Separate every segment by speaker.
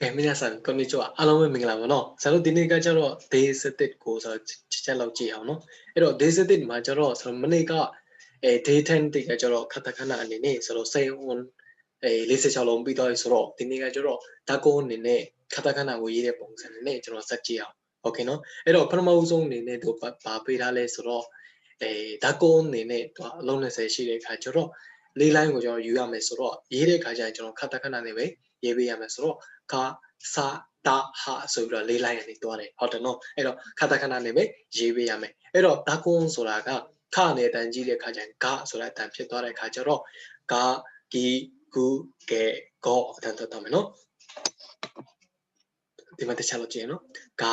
Speaker 1: ကဲမင်းရဆာကွန်မြူချူအားလုံးပဲမင်္ဂလာပါနော်ဆရာတို့ဒီနေ့ကကျတော့ day 7ကိုဆိုတော့ချက်ချက်လောက်ကြည့်အောင်နော်အဲ့တော့ day 7မှာကျတော့ဆိုတော့မနေ့ကအဲ day 10တိကကျတော့ခတခဏအနေနဲ့ဆိုတော့ say on အဲ46လုံးပြီးသွားပြီဆိုတော့ဒီနေ့ကကျတော့ဓာတ်ကုန်းအနေနဲ့ခတခဏကိုရေးတဲ့ပုံစံနဲ့ကျွန်တော်စက်ကြည့်အောင်โอเคနော်အဲ့တော့ပထမဦးဆုံးအနေနဲ့တို့ဘာပေးထားလဲဆိုတော့အဲဓာတ်ကုန်းအနေနဲ့တော့အလုံး20ရှိတဲ့အခါကျတော့လေးလိုင်းကိုကျွန်တော်ယူရမယ်ဆိုတော့ရေးတဲ့အခါကျရင်ကျွန်တော်ခတခဏနဲ့ပဲရေးပေးရမယ်ဆိုတော့ ကစာတာဟာဆိုပြီးတော့လေးလိုင်းကနေတွားတယ်ဟုတ်တယ်နော်အဲ့တော့ခတခဏနဲ့ပဲရေးပေးရမယ်အဲ့တော့ဓာတ်ကုန်းဆိုတာကခနဲ့တန်ကြီးတဲ့အခါကျရင်ဂဆိုတဲ့အတန်ဖြစ်သွားတဲ့အခါကျတော့ဂဂီဂူကဲဂောအတန်ထွက်သွားမယ်နော်ဒီမှာတစ်ချက်လောက်ကြည့်ရနော်ဂ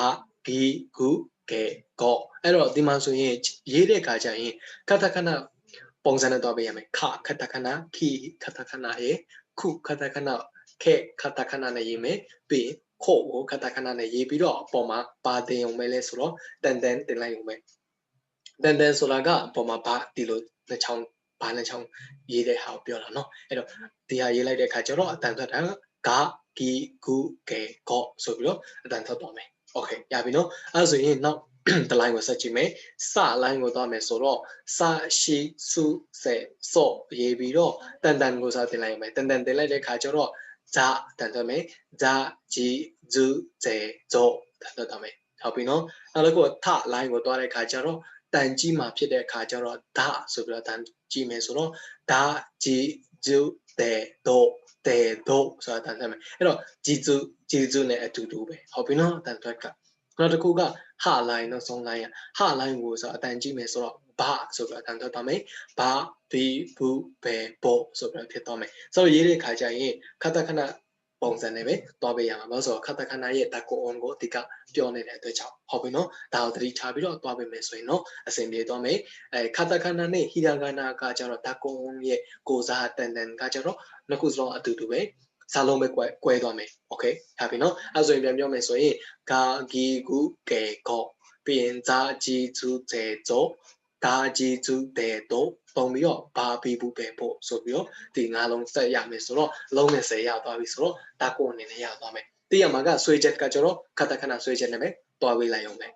Speaker 1: ဂီဂူကဲဂောအဲ့တော့ဒီမှာဆိုရင်ရေးတဲ့အခါကျရင်ခတခဏ ပုံစံနဲ့တွားပေးရမယ်ခခတခဏခီခတခဏရေခုခတခဏခဲခတခဏနဲ့ရေးမယ်ပြီးခို့ကိုခတခဏနဲ့ရေးပြီးတော့အပေါ်မှာပါတင်အောင်ပဲလဲဆိုတော့တန်တန်တင်လိုက်အောင်ပဲတန်တန်ဆိုတာကအပေါ်မှာဘာဒီလိုနှစ်ချောင်းဘာနှစ်ချောင်းရေးတဲ့ဟာကိုပြောတာเนาะအဲ့တော့ဒီဟာရေးလိုက်တဲ့အခါကျတော့အတန်ထွက်တာကဂဂီဂူကဲဂောဆိုပြီးတော့အတန်ထွက်သွားမယ်โอเคရပြီเนาะအဲ့ဆိုရင်နောက် တလိုင်းကိုဆက်ကြည့်မယ်စလိုင်းကိုသွားမယ်ဆိုတော့စရှိစုစေစောရေးပြီးတော့တန်တန်ကိုစတင်လိုက်မယ်တန်တန်တင်လိုက်တဲ့အခါကျတော့ဇာတန်ထွက်မယ်ဇာဂျီဇူဇေဇောတန်ထွက်သွားမယ်ဟုတ်ပြီနော်နောက်တစ်ခုထလိုင်းကိုသွားတဲ့အခါကျတော့တန်ကြီးမှာဖြစ်တဲ့အခါကျတော့ဓာဆိုပြီးတော့တန်ကြီးမယ်ဆိုတော့ဓာဂျီဇူတေဒိုတေဒိုဆိုတာတန်ထွက်မယ်အဲ့တော့ဂျီဇူဂျီဇူနဲ့အတူတူပဲဟုတ်ပြီနော်တန်ထွက်ကနောက်တစ်ခုက ဟာလိုင်းနောက်ဆုံးလိုင်းရဟာလိုင်းကိုဆိုအတန်ကြည့်မယ်ဆိုတော့ဘာဆိုပြီးအတန်ထွက်သွားမယ်ဘာဘီဘူးဘယ်ဘောဆိုပြီးဖြစ်သွားမယ်ဆိုတော့ရေးတဲ့ခါကျရင်ခတခဏပုံစံနဲ့ပဲသွားပေးရမှာဘာလို့ဆိုတော့ခတခဏရဲ့တကွန်ကိုအဓိကပြောနေတဲ့အတွက်ကြောင့်ဟုတ်ပြီနော်ဒါကိုသတိထားပြီးတော့သွားပေးမယ်ဆိုရင်တော့အဆင်ပြေသွားမယ်အဲခတခဏနဲ့ဟီရာဂနာကကျတော့တကွန်ရဲ့ကိုစားတန်တန်ကကျတော့နှစ်ခုစလုံးအတူတူပဲ စာလုံးပဲကွဲကွဲသွားမယ်โอเคဟာပြီနော်အဲဆိုရင်ပြန်ပြောမယ်ဆိုရင်ဂါဂီဂူကေကောပြီးရင်ဇာဂျီဇူဇေဇောဂါဂျီဇူတေတိုပုံပြီးတော့ဘာဘီဘူးပဲဖို့ဆိုပြီးတော့ဒီငါးလုံးဆက်ရမယ်ဆိုတော့လုံးနဲ့10ရသွားပြီဆိုတော့တာကိုအနေနဲ့ရသွားမယ်တိရမှာကဆွေချက်ကကျတော့ခတခဏဆွေချက်နဲ့ပဲတွားဝေးလိုက်အောင်ပဲ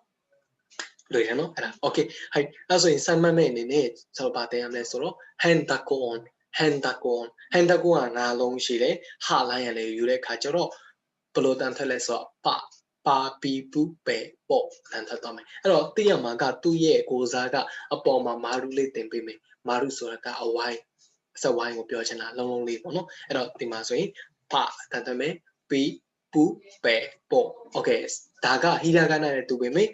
Speaker 1: လွယ်တယ်နော်အဲ့ဒါ okay ဟိုက်အဲ့ဆိုရင်စမ်းမမဲ့အနေနဲ့ဆိုတော့ဗာတင်ရမလဲဆိုတော့ hand taco on hand taco on hand taco ကငါးလုံးရှိတယ်ဟာလိုင်းရလေယူတဲ့ခါကျတော့ဘယ်လိုတန်ထွက်လဲဆိုတော့ပပါပီပူပဲပေါ့တန်ထွက်သွားမယ်အဲ့တော့သိရမှာကသူ့ရဲ့ကိုစားကအပေါ်မှာမာရုလေးတင်ပေးမယ်မာရုဆိုတာကအဝိုင်းစဝိုင်းကိုပြောချင်တာလုံးလုံးလေးပေါ့နော်အဲ့တော့ဒီမှာဆိုရင်ပတန်ထွက်မယ်ပီပူပဲပေါ့โอเคဒါကဟီရာဂနာနဲ့တူပေမဲ့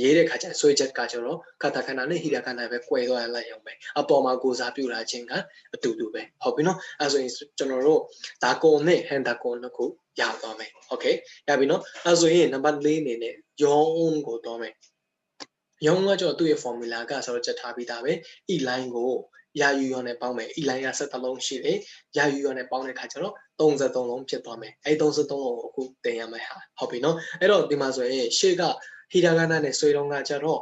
Speaker 1: ရေးတဲ့ခါကျဆွေချက်ကကျတော့ကတခဏနဲ့ဟီရာခဏပဲကွဲသွားရလိုက်အောင်ပဲအပေါ်မှာကိုစားပြူလာခြင်းကအတူတူပဲဟုတ်ပြီနော်အဲဆိုရင်ကျွန်တော်တို့ဒါကွန်နဲ့ဟန်ဒါကွန်နှစ်ခုရသွားမယ်โอเคရပြီနော်အဲဆိုရင်နံပါတ်၄အနေနဲ့ယောင်းကိုတော့မယ်ယောင်းကကျတော့သူ့ရဲ့ formula ကဆိုတော့ချက်ထားပြီးသားပဲ e line ကိုရာယူရောနဲ့ပေါင်းမယ် e line က73လုံးရှိတယ်ရာယူရောနဲ့ပေါင်းတဲ့ခါကျတော့33လုံးဖြစ်သွားမယ်အဲ33လုံးကိုအခုတင်ရမယ်ဟာဟုတ်ပြီနော်အဲ့တော့ဒီမှာဆိုရင်ရှေ့က ဟီရာဂနာနဲ့ဆွေတုံးကကြတော့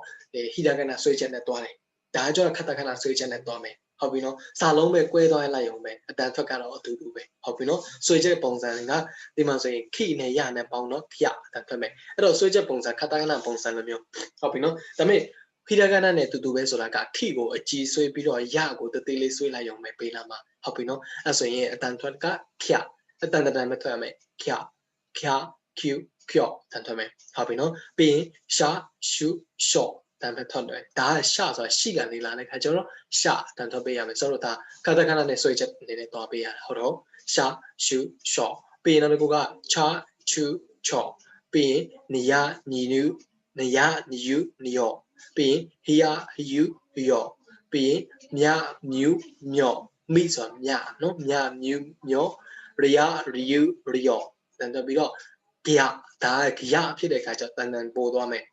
Speaker 1: ဟီရာဂနာဆွေချက်နဲ့တွားတယ်ဒါကြတော့ခတခဏဆွေချက်နဲ့တွားမယ်ဟုတ်ပြီနော်စာလုံးပဲကွဲသွားလိုက်အောင်ပဲအတန်ထွက်ကတော့အတူတူပဲဟုတ်ပြီနော်ဆွေချက်ပုံစံကဒီမှာဆိုရင်ခိနဲ့ရနဲ့ပေါင်းတော့ခရအတန်ထွက်မယ်အဲ့တော့ဆွေချက်ပုံစံခတခဏပုံစံလိုမျိုးဟုတ်ပြီနော်ဒါပေမဲ့ဟီရာဂနာနဲ့တူတူပဲဆိုတာကခိကိုအကြီးဆွေးပြီးတော့ရကိုတသေးလေးဆွေးလိုက်အောင်ပဲပေးလာမှာဟုတ်ပြီနော်အဲ့ဆိုရင်အတန်ထွက်ကခရအတန်တန်ပဲထွက်ရမယ်ခရခရ Q ဖြော့တန်ထွက်မယ်ဟုတ်ပြီနော်ပြီးရင်ရှာရှုရှော့တန်ထွက်ထွက်တယ်ဒါကရှာဆိုတာရှိကနေလာတဲ့ခါကျတော့ရှာတန်ထွက်ပေးရမယ်ဆိုတော့ဒါခတခဏနဲ့ဆွဲချက်အနေနဲ့တွားပေးရတာဟုတ်တော့ရှာရှုရှော့ပြီးရင်နောက်တစ်ခုကချာချူချော့ပြီးရင်နီယာနီနူနီယာနီယူနီယောပြီးရင်ဟီယာဟီယူဟီယောပြီးရင်မြမြူမြော့မိဆိုတာမြနော်မြမြူမြော့ရီယာရီယူရီယောတန်တော့ပြီးတော့ ဂယဒါကဂယဖြစ်တဲ့အခါကျတန်တန်ပို့သွားမယ်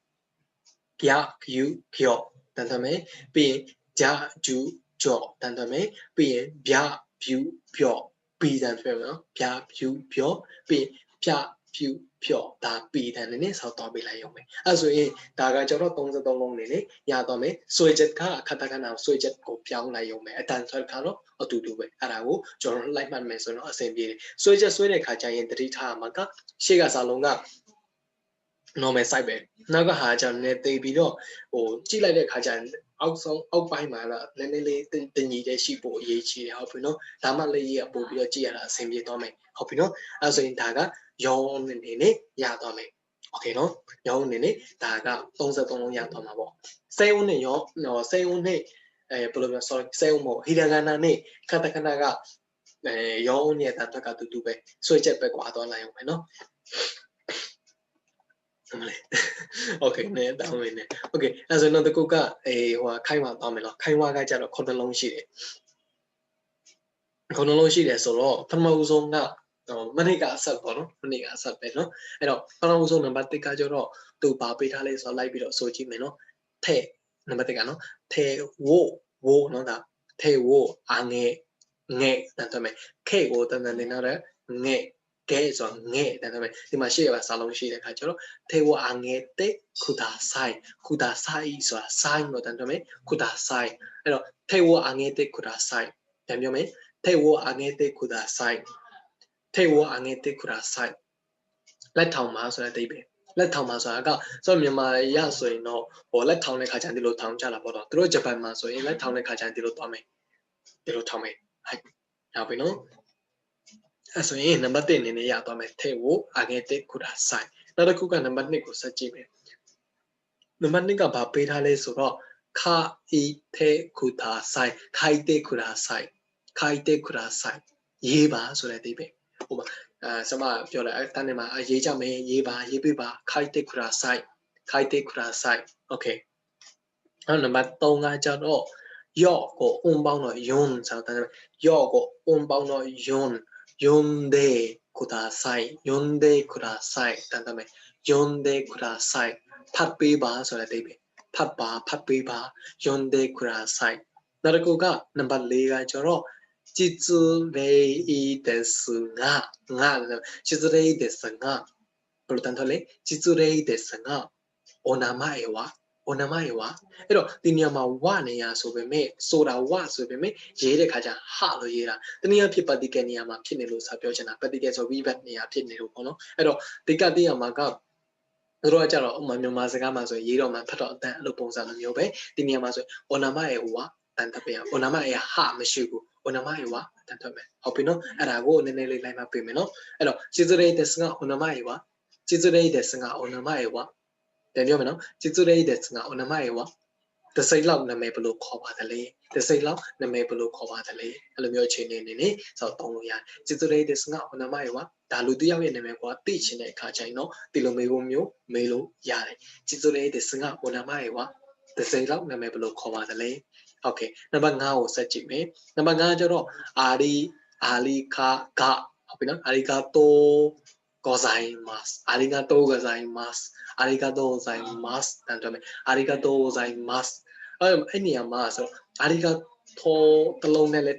Speaker 1: ဂယဂယူဖြော့တန်တမယ်ပြီးရင်ဂျာဂျူကြော့တန်တမယ်ပြီးရင်ဗျာဖြူဖြော့ပြီးတန်ဖြစ်မယ်နော်ဗျာဖြူဖြော့ပြီးရင်ဖြ ဖြူဖြော့ဒါပီတန်နဲ့ဆောက်တော့ပေးလိုက်ရုံပဲအဲဆိုရင်ဒါကကျွန်တော်33လုံးနေလေရတော့မယ်ဆွေချက်ကခတကနာဆွေချက်ကိုပြောင်းလိုက်ရုံပဲအတန်ဆွဲကတော့အတူတူပဲအဲ့ဒါကိုကျွန်တော်လိုက်မှတ်မယ်ဆိုတော့အဆင်ပြေတယ်ဆွေချက်ဆွေတဲ့ခါကျရင်တတိထားမှာကရှေ့ကစာလုံးက normal site ပဲနောက်ကဟာကျတော့နည်းသိပြီးတော့ဟိုကြည့်လိုက်တဲ့ခါကျရင် အောက်ဆုံးအောက်ပိုင်းမှာလာနည်းနည်းလေးတင်ညီတဲ့ရှိဖို့အရေးကြီးတယ်ဟုတ်ပြီနော်ဒါမှလည်းရေးပို့ပြီးတော့ကြည့်ရတာအဆင်ပြေတော့မယ်ဟုတ်ပြီနော်အဲဆိုရင်ဒါကရောင်းနေနေရတော့မယ်โอเคနော်ရောင်းနေနေဒါက33လုံးရတော့မှာပေါ့စေဦးနဲ့ရောနော်စေဦးနဲ့အဲဘယ်လိုပြော sorry စေဦးမို့ဟီရာဂနာနဲ့ခတခနာကအဲရောင်းနေတဲ့အတွက်ကတူတူပဲဆွေးချက်ပဲကွာတော့လိုက်အောင်ပဲနော် မလေးโอเคနဲ့တောင်းဝင်နေโอเคအဲဆိုတော့တကူကအေးဟိုခိုင်ဝါသွားမယ်နော်ခိုင်ဝါကကြတော့ခုနှလုံးရှိတယ်ခုနှလုံးရှိတယ်ဆိုတော့ပထမဦးဆုံးကမနေ့ကအဆက်ပေါ့နော်မနေ့ကအဆက်ပဲနော်အဲ့တော့ပထမဦးဆုံးနံပါတ်1ကကြတော့သူဘာပေးထားလဲဆိုတော့လိုက်ပြီးတော့ဆိုကြည့်မယ်နော်ထဲနံပါတ်1ကနော်ထဲဝို့ဝို့နော်ဒါထဲဝို့အငဲငဲတန်တယ်မယ်ခဲကိုတန်တန်နေတော့ငဲ ကဲဆိုတော့ငဲ့တယ်ဒါပေမဲ့ဒီမှာရှေ့ကစာလုံးရှိတဲ့အခါကျတော့ထေဝအငဲတဲ့ခုဒါဆိုင်ခုဒါဆိုင်ဆိုတာဆိုင်လို့တန်တယ်မယ်ခုဒါဆိုင်အဲ့တော့ထေဝအငဲတဲ့ခုဒါဆိုင်ပြန်ပြောမယ်ထေဝအငဲတဲ့ခုဒါဆိုင်ထေဝအငဲတဲ့ခုဒါဆိုင်လက်ထောင်မှာဆိုတဲ့အတိတ်ပဲလက်ထောင်မှာဆိုတာကဆိုတော့မြန်မာရဆိုရင်တော့ဟိုလက်ထောင်တဲ့ခါကျရင်ဒီလိုထောင်ကြတာပေါ့တော့သူတို့ဂျပန်မှာဆိုရင်လက်ထောင်တဲ့ခါကျရင်ဒီလိုသွားမယ်ဒီလိုထောင်မယ်ဟဲ့ဟုတ်ပြီနော် အဲဆိုရင်နံပါတ်1အနေနဲ့ရသွားမယ်ထဲကိုအာဂေတက်ခုဒါဆိုင်နောက်တစ်ခုကနံပါတ်2ကိုဆက်ကြည့်မယ်နံပါတ်2ကဘာပေးထားလဲဆိုတော့ခါအီထဲခုဒါဆိုင်ခိုင်တက်ခုဒါဆိုင်ခိုင်တက်ခုဒါဆိုင်ရေးပါဆိုတဲ့အဓိပ္ပာယ်ဟိုမှာအဲဆမပြောလိုက်အဲတန်းနေမှာရေးကြမယ်ရေးပါရေးပေးပါခိုင်တက်ခုဒါဆိုင်ခိုင်တက်ခုဒါဆိုင်โอเคနောက်နံပါတ်3ကကြတော့ယော့ကိုအုံပေါင်းတော့ယွန်းဆိုတော့ယော့ကိုအုံပေါင်းတော့ယွန်း 呼んでください。呼んでください。だんだめ。呼んでください。パッピーバー、それでいい。パッパ、パッピーバー、呼んでください。なるこが、ナンバー2がチョロ、実例ですが、が、実例ですが、プロタントレ、実例ですが、お名前は？ ဟိုနမရေဝါအဲ့တော့ဒီနေရာမှာဝနေရဆိုပေမဲ့ဆိုတာဝဆိုပေမဲ့ရေးတဲ့ခါကျဟလို့ရေးတာတနည်းအားဖြင့်ပတိကနေရာမှာဖြစ်နေလို့စာပြောချင်တာပတိကဆို rebate နေရာဖြစ်နေလို့ပေါ့နော်အဲ့တော့ဒီကတိရမှာကတို့ကကြတော့ဥမာမြန်မာစကားမှာဆိုရေးတော့မှဖတ်တော့အတန်အဲ့လိုပုံစံလိုမျိုးပဲဒီနေရာမှာဆိုဟိုနမရေဝါတန်တပ်ပြဟိုနမရေဟမရှိဘူးဟိုနမရေဝါတန်ထွက်မယ်ဟုတ်ပြီနော်အဲ့ဒါကိုနည်းနည်းလေးလိုက်မှပြင်မယ်နော်အဲ့တော့ကျေးဇူးတင်တဲ့စကားဟိုနမရေဝါကျေးဇူးတင်တဲ့စကားဟိုနမရေဝါ ပြန်ပြောမယ်နော်ကျေးဇူးတဲ့ဤတဲ့စငါအနမရေဝတစိမ့်လောက်နာမည်ဘယ်လိုခေါ်ပါသလဲတစိမ့်လောက်နာမည်ဘယ်လိုခေါ်ပါသလဲအဲ့လိုမျိုးအခြေအနေနေနေဆိုတော့တုံးလို့ရတယ်ကျေးဇူးတဲ့ဤတဲ့စငါအနမရေဝဒါလူတယောက်ရဲ့နာမည်ကွာသိချင်တဲ့အခါကျရင်တော့ဒီလိုမေးဖို့မျိုးမေးလို့ရတယ်ကျေးဇူးတဲ့ဤတဲ့စငါအနမရေဝတစိမ့်လောက်နာမည်ဘယ်လိုခေါ်ပါသလဲโอเคနံပါတ်5ကိုဆက်ကြည့်မယ်နံပါတ်5ကျတော့အာရီအာလီကာဂဟုတ်ပြီနော်အာလီကာတို ございます。ありがとうございます。ありがとうございます。なんとね、ありがとうございます。あれ、えにやま、そ、ありがとう、ございますနဲ့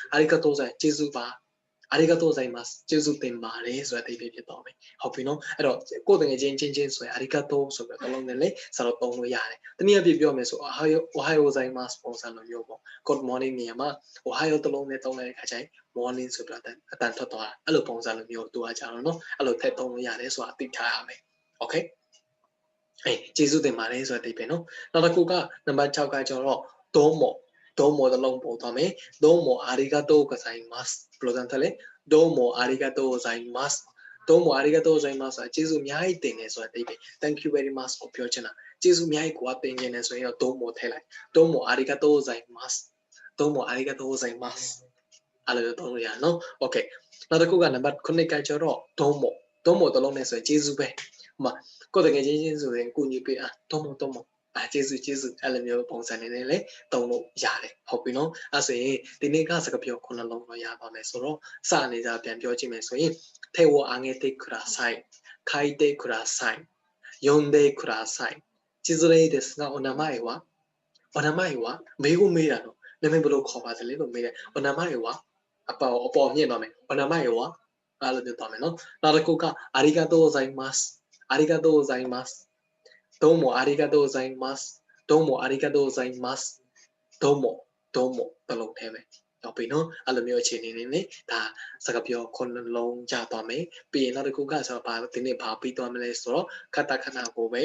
Speaker 1: ။ありがとうございます。 အာရီဂါတိုဆိုင်မှာကျေးဇူးတင်ပါတယ်ဆိုတဲ့အဓိပ္ပာယ်ဖြစ်သွားမယ်ဟုတ်ပြီနော်အဲ့တော့ကိုယ်တကယ်ချင်းချင်းချင်းဆိုရင်အာရီဂါတိုဆိုပြီးတော့လုံးနဲ့လေစာတော့ပုံလို့ရတယ်တနည်းအားဖြင့်ပြောမယ်ဆိုအိုဟိုင်းယိုအိုဟိုင်းယိုဆိုင်မှာစပွန်ဆာလို့မျိုးပေါ့ good morning နေရာမှာအိုဟိုင်းယိုတလုံးနဲ့တုံးလိုက်တဲ့ခါကျရင် morning ဆိုပြီးတော့အတန်ထွက်သွားတာအဲ့လိုပုံစံလိုမျိုးသူကကြာတော့နော်အဲ့လိုထည့်သုံးလို့ရတယ်ဆိုတာသိထားရမယ်โอเคအေးကျေးဇူးတင်ပါတယ်ဆိုတဲ့အဓိပ္ပာယ်နော်နောက်တစ်ခုကနံပါတ်6ကကျတော့ domo Domo dalong po tame. Domo arigato gozaimasu. ဘယ်လိုစမ်းတယ်လဲ Domo arigato gozaimasu. Domo arigato gozaimasu. ကျေးဇူးအများကြီးတင်တယ်ဆိုတာတိတ်ပဲ Thank you very much ကိုပြောချင်တာကျေးဇူးအများကြီးကိုကတင်ချင်တယ်ဆိုရင်တော့ Domo ထည့်လိုက် Domo arigato gozaimasu. Domo arigato gozaimasu. အဲ့လိုတော့ရအောင်နော် Okay နောက်တစ်ခုကနံပါတ်9ကကျတော့ Domo Domo တလုံးနဲ့ဆိုရင်ကျေးဇူးပဲဟိုမှာကိုယ်တကယ်ချင်းချင်းဆိုရင်ကိုညီပေးအား Domo Domo အာကျေးဇူးကျေးဇူးအဲ့လိုမျိုးပုံစံနေနဲ့လေတုံလို့ရတယ်ဟုတ်ပြီနော်အဲ့ဆိုရင်ဒီနေ့ကစကားပြောခုနှလုံးတော့ရပါမယ်ဆိုတော့စနေကြပြန်ပြောကြည့်မယ်ဆိုရင်ထေဝအာငေတေください書いてください呼んでください地図例ですがお名前はお名前はမေးကိုမေးတာနော်နာမည်ဘယ်လိုခေါ်ပါသလဲလို့မေးတယ်お名前はအပေါ်အပေါ်မြင့်ပါမယ်お名前は အဲ့လိုမျိုးသွားမယ်နော်နောက်တစ်ခုကအာရီဂါတိုဇိုင်မတ်အာရီဂါတိုဇိုင်မတ် どうもありがとうございますどうもありがとうございますどうもどうもတလုံးထဲပဲတော့ပြီနော်အဲ့လိုမျိုးအခြေအနေနေနေဒါစကားပြောခုနှလုံးကြသွားမယ်ပြီးရင်နောက်တစ်ခုကဆိုတော့ဘာဒီနေ့ဘာပြီးသွားမလဲဆိုတော့ခတခဏကိုပဲ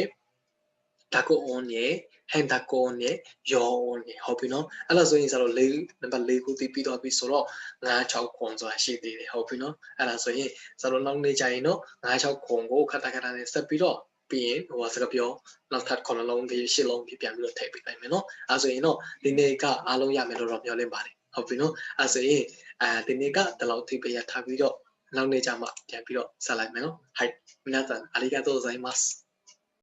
Speaker 1: ဒါကို on ရဲ့ hand ဒါကို on ရဲ့ your on ရဲ့ဟုတ်ပြီနော်အဲ့လိုဆိုရင်ဆိုတော့၄နံပါတ်၄ခုတည်ပြီးသွားပြီဆိုတော့9 6ခွန်ဆိုတာရှိသေးတယ်ဟုတ်ပြီနော်အဲ့ဒါဆိုရင်ဆိုတော့နောက်နေ့ကျရင်တော့9 6ခွန်ကိုခတခဏနဲ့ဆက်ပြီးတော့ ပြီးရင်ဟိုစကားပြောနောက်ထပ်9လုံးဒီ10လုံးပြီးပြန်ပြီးတော့ထည့်ပေးလိုက်မယ်နော်အဲဆိုရင်တော့ဒီနေ့ကအားလုံးရမယ်လို့တော့မျှော်လင့်ပါတယ်ဟုတ်ပြီနော်အဲဆိုရင်အဲဒီနေ့ကဒီလောက်ထိပေးရထားပြီးတော့နောက်နေ့ကျမှပြန်ပြီးတော့ဆက်လိုက်မယ်နော်ဟိုက်မနက်တန်အလီဂါတိုဂိုဇိုင်မတ်